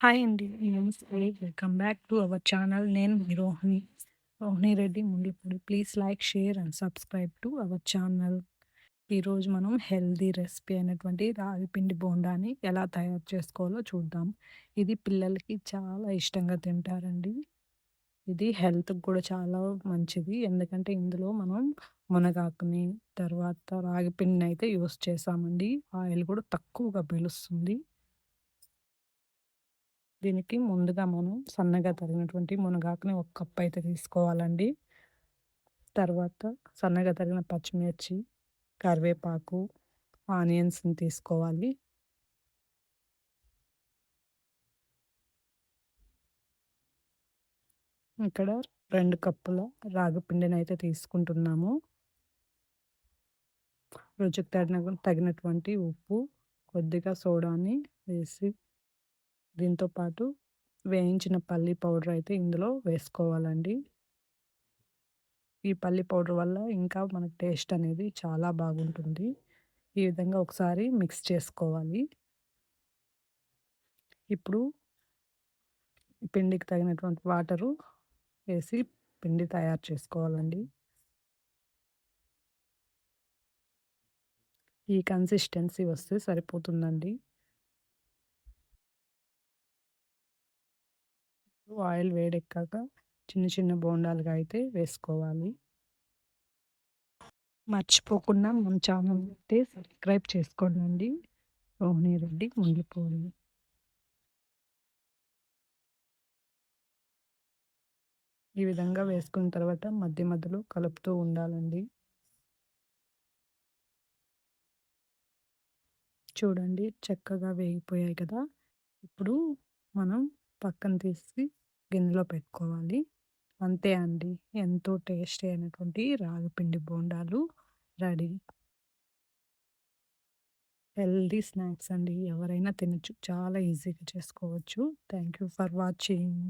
Hi అండి. నమస్తే. Welcome back to our channel. నేను మీ Rohini. Rohini Reddy Mundipudi please like, share and subscribe to our channel. ఈరోజు మనం healthy recipe అయినటువంటి రాగిపిండి బోండాని ఎలా తయారు చేసుకోవాలో చూద్దాం. ఇది పిల్లలకి చాలా ఇష్టంగా తింటారండి. ఇది హెల్త్‌కి కూడా చాలా మంచిది. ఎందుకంటే ఇందులో మనం మునగాకుని, తర్వాత రాగి అయితే యూజ్ చేసామండి ఆయిల్ కూడా తక్కువగా పీలుస్తుంది. దీనికి ముందుగా మనం సన్నగా తరిగినటువంటి మునగాకుని ఒక కప్ అయితే తీసుకోవాలండి. తర్వాత సన్నగా తరిగిన పచ్చిమిర్చి, కరివేపాకు, ఆనియన్స్‌ని తీసుకోవాలి. ఇక్కడ రెండు కప్పుల రాగి అయితే తీసుకుంటున్నాము. రుచికి తగిన తగినటువంటి ఉప్పు, కొద్దిగా సోడాని వేసి దీంతో పాటు వేయించిన పల్లి పౌడర్ అయితే ఇందులో వేసుకోవాలండి. ఈ పల్లి పౌడర్ వల్ల ఇంకా మనకు టేస్ట్ అనేది చాలా బాగుంటుంది. ఈ విధంగా ఒకసారి మిక్స్ చేసుకోవాలి. ఇప్పుడు పిండికి తగినటువంటి వాటరు వేసి పిండి తయారు చేసుకోవాలండి. ఈ కన్సిస్టెన్సీ వస్తే సరిపోతుందండి. ఆయిల్ వేడెక్కాక చిన్న చిన్న బోండాలుగా అయితే వేసుకోవాలి. మర్చిపోకుండా మన ఛానల్ అయితే సబ్స్క్రైబ్ చేసుకోండి. రోహిణి రెడ్డి ముండ్లపూడి. ఈ విధంగా వేసుకున్న తర్వాత మధ్య మధ్యలో కలుపుతూ ఉండాలండి. చూడండి చక్కగా వేగిపోయాయి కదా! ఇప్పుడు మనం పక్కన తీసి గిన్నెలో పెట్టుకోవాలి. అంతే అండి. ఎంతో టేస్టీ అయినటువంటి రాగిపిండి బోండాలు రెడీ. హెల్దీ స్నాక్స్ అండి. ఎవరైనా తినచ్చు చాలా ఈజీగా చేసుకోవచ్చు. Thank you for watching.